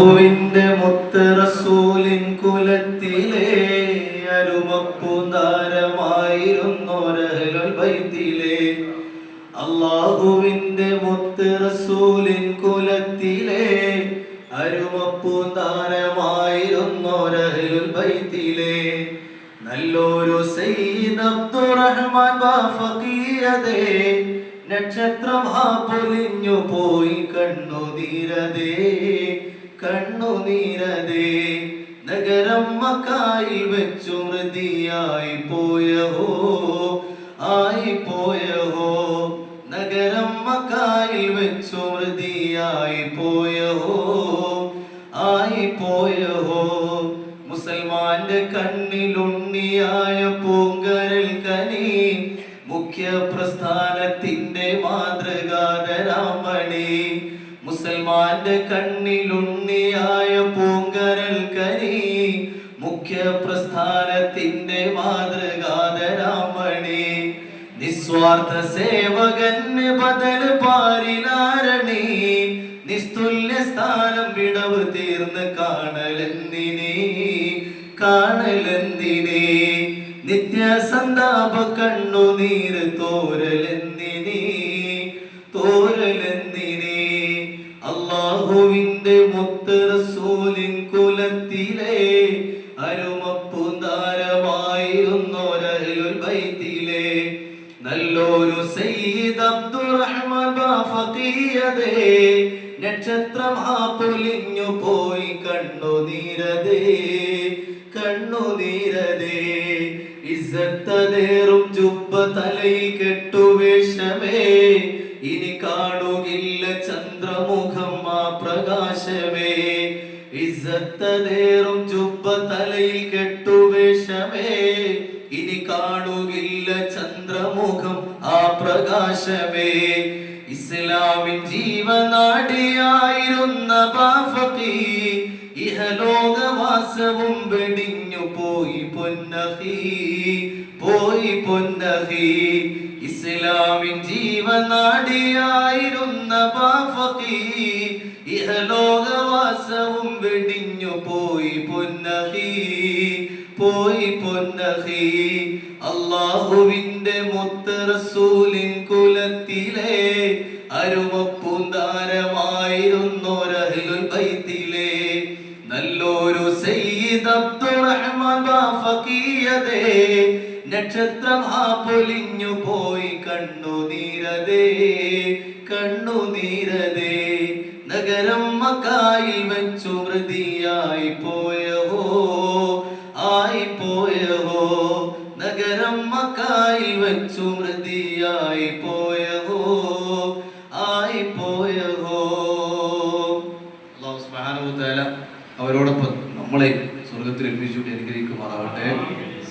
അള്ളാഹുവിന്റെ മുത്ത് റസൂലിൻ കുലത്തിലെ അരുമപ്പുന്താരമായിരുന്നോരഹലുൽ ബൈത്തിലെ. അള്ളാഹുവിന്റെ മുത്ത് റസൂലിൻ കുലത്തിലെ അരുമപ്പുന്താരമായിരുന്നോരഹലുൽ ബൈത്തിലെ. നല്ലൊരു സയ്യിദ് അബ്ദുറഹ്മാൻ ബാഫഖീയതേ നക്ഷത്രം ആ പൊലിഞ്ഞു പോയി കണ്ണുനീരതേ കണ്ണുനീരതേ നഗരം മക്കായിൽ വെച്ചു മൃതിയായി പോയഹോ ആയി പോയഹോ. നഗരം മക്കായിൽ വെച്ചു മൃതിയായി പോയഹോ ആയി പോയഹോ. മുസൽമാന്റെ കണ്ണിലുണ്ണിയായ പൂങ്കരൽ കനി മുഖ്യ പ്രസ്ഥാനത്തിന്റെ മാതൃകാതരാമണി മുസൽമാന്റെ കണ്ണിലുണ്ണിയായ പൂങ്കരൽ കരി മുഖ്യ പ്രസ്ഥാനത്തിന്റെ മാതൃകാതരാമണി നിസ്വാർത്ഥ സേവകന് ബദൽ പാരിലാരണി നിസ്തുല്യ സ്ഥാനം വിടവ് തീർന്ന് കാണലെന്തിനെ? കാണലെന്തിനെ? നിത്യസന്താപ കണ്ണുനീര് തോരലെന്തിനേ? അള്ളാഹുവിന്റെ മുത്ത് റസൂലിൻ കുലത്തിലെ അരുമപ്പുന്താരമായിരുന്നോരഹലുൽ ബൈത്തിലെ നല്ലൊരു സയ്യിദ് അബ്ദുറഹ്മാൻ ബാഫഖിയതേ നക്ഷത്രം ആ പൊലിഞ്ഞു പോയി കണ്ണുനീരതേ കണ്ണുനീരതേ ഇസത്തതേറും ജുബ്ബ തലയിൽ കെട്ടുവേഷമേ ഇനി കാണുകില്ല ചന്ദ്രമുഖം ആ പ്രകാശമേ. ഇസത്തതേറും ജുബ്ബ തലയിൽ കെട്ടുവേഷമേ ഇനി കാണുകില്ല ചന്ദ്രമുഖം ആ പ്രകാശമേ. ഇസ്ലാമിൻ ജീവനാടിയായിരുന്ന ബാഫക്കി ഇഹലോകവാസവും വെടിഞ്ഞു പോയി പൊന്നഹി പോയി പൊന്നഹി. ഇസ്ലാമിൻ ജീവനാടിയായിരുന്ന ബാഫക്കി ഇഹലോകവാസവും വെടിഞ്ഞു പോയി പൊന്നഹി പോയി പൊന്നഹി. മുത്ത് റസൂലിൻ കുലത്തിലെ അരുമപ്പൂന്താരമായിരുന്നോരഹ്ലുൽ ബൈത്തിലെ നക്ഷത്രം ആ പൊലിഞ്ഞു പോയി കണ്ണുനീരതേ കണ്ണുനീരതേ നഗരം മക്കായിൽ വെച്ചു മൃതിയായി പോയവോ ആയി പോയവോ. നഗരം മക്കായിൽ വെച്ചു മൃതിയായി പോയവോ ആയി പോയവോ. അല്ലാഹു സുബ്ഹാനഹു വ തആല അവരോടൊപ്പം നമ്മളെ സ്വർഗത്തിൽ ഏൽപ്പിച്ചുകൊണ്ട് അനുഗ്രഹിക്കുമാറാവട്ടെ.